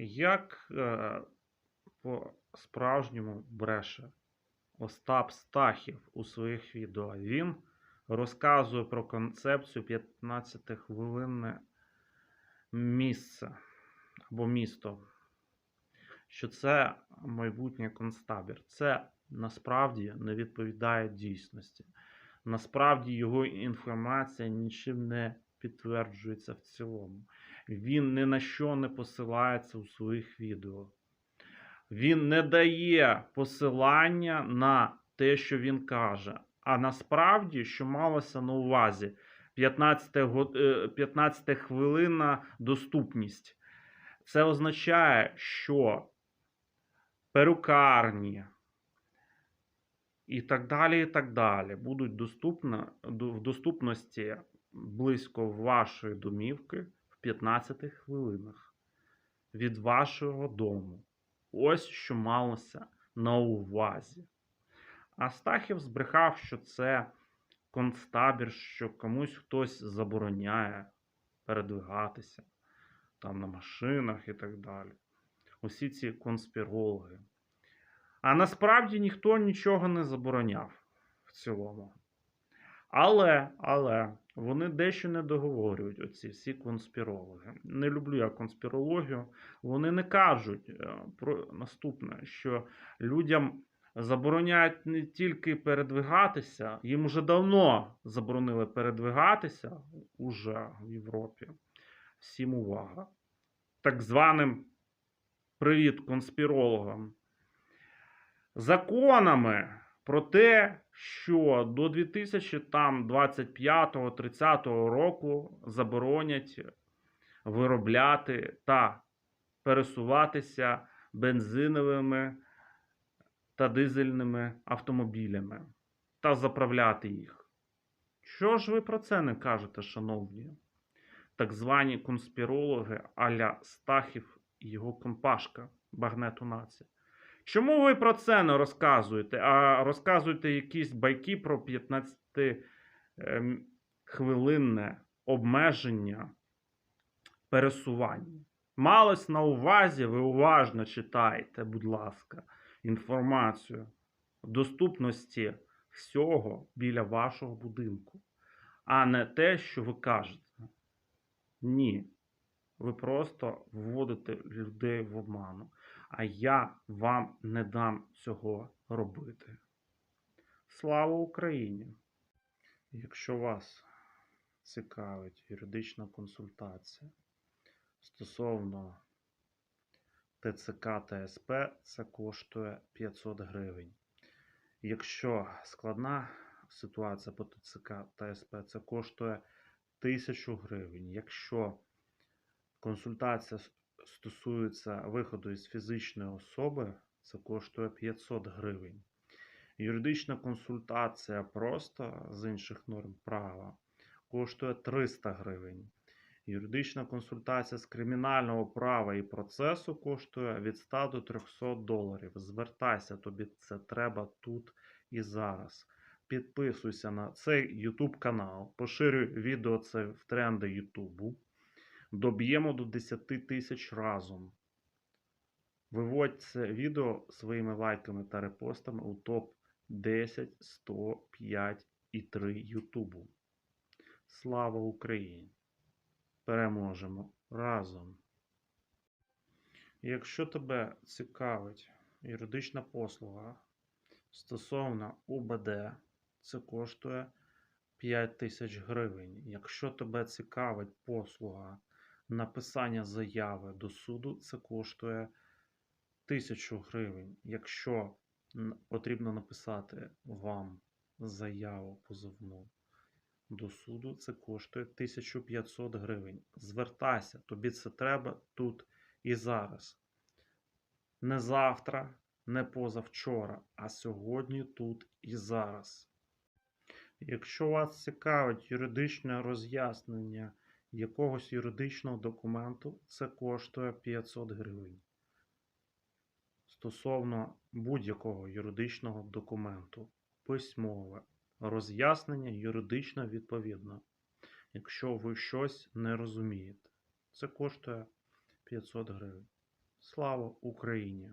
Як е, по-справжньому бреше Остап Стахів у своїх відео? Він розказує про концепцію 15-хвилинне місце або місто, що це майбутній концтабір. Це насправді не відповідає дійсності. Насправді його інформація нічим не підтверджується в цілому. Він ні на що не посилається у своїх відео. Він не дає посилання на те, що він каже. А насправді, що малося на увазі, 15, го- е, 15 хвилинна доступність. Це означає, що перукарні і так далі, і так далі будуть доступні, в доступності близько вашої домівки в 15 хвилинах від вашого дому. Ось що малося на увазі. А Стахів збрехав, що це концтабір, що комусь хтось забороняє передвигатися там на машинах і так далі. Усі ці конспірологи. А насправді ніхто нічого не забороняв в цілому. Але, але вони дещо не договорюють, оці всі конспірологи. Не люблю я конспірологію. Вони не кажуть е, про наступне, що людям забороняють не тільки передвигатися, їм уже давно заборонили передвигатися уже в Європі. Всім увага. Так званим привіт конспірологам. Законами про те, що до 2025-30 року заборонять виробляти та пересуватися бензиновими та дизельними автомобілями та заправляти їх. Що ж ви про це не кажете, шановні? Так звані конспірологи Аля Стахів і його компашка Багнету Нація. Чому ви про це не розказуєте, а розказуєте якісь байки про 15-хвилинне обмеження пересування? Малось на увазі, ви уважно читайте, будь ласка, інформацію доступності всього біля вашого будинку, а не те, що ви кажете. Ні. Ви просто вводите людей в обману а я вам не дам цього робити. Слава Україні! Якщо вас цікавить юридична консультація стосовно ТЦК та СП, це коштує 500 гривень. Якщо складна ситуація по ТЦК та СП, це коштує 1000 гривень. Якщо консультація стосується виходу із фізичної особи, це коштує 500 гривень. Юридична консультація просто з інших норм права коштує 300 гривень. Юридична консультація з кримінального права і процесу коштує від 100 до 300 доларів. Звертайся, тобі це треба тут і зараз. Підписуйся на цей YouTube канал, поширюй відео це в тренди YouTube. Доб'ємо до 10 тисяч разом. Виводь це відео своїми лайками та репостами у топ 10, 100, 5 і 3 Ютубу. Слава Україні! Переможемо разом! Якщо тебе цікавить юридична послуга стосовно УБД, це коштує 5 тисяч гривень. Якщо тебе цікавить послуга написання заяви до суду, це коштує 1000 гривень. Якщо потрібно написати вам заяву позовну до суду, це коштує 1500 гривень. Звертайся, тобі це треба тут і зараз. Не завтра, не позавчора, а сьогодні, тут і зараз. Якщо вас цікавить юридичне роз'яснення якогось юридичного документу, це коштує 500 гривень. Стосовно будь-якого юридичного документу, письмове, роз'яснення юридично відповідно. Якщо ви щось не розумієте, це коштує 500 гривень. Слава Україні!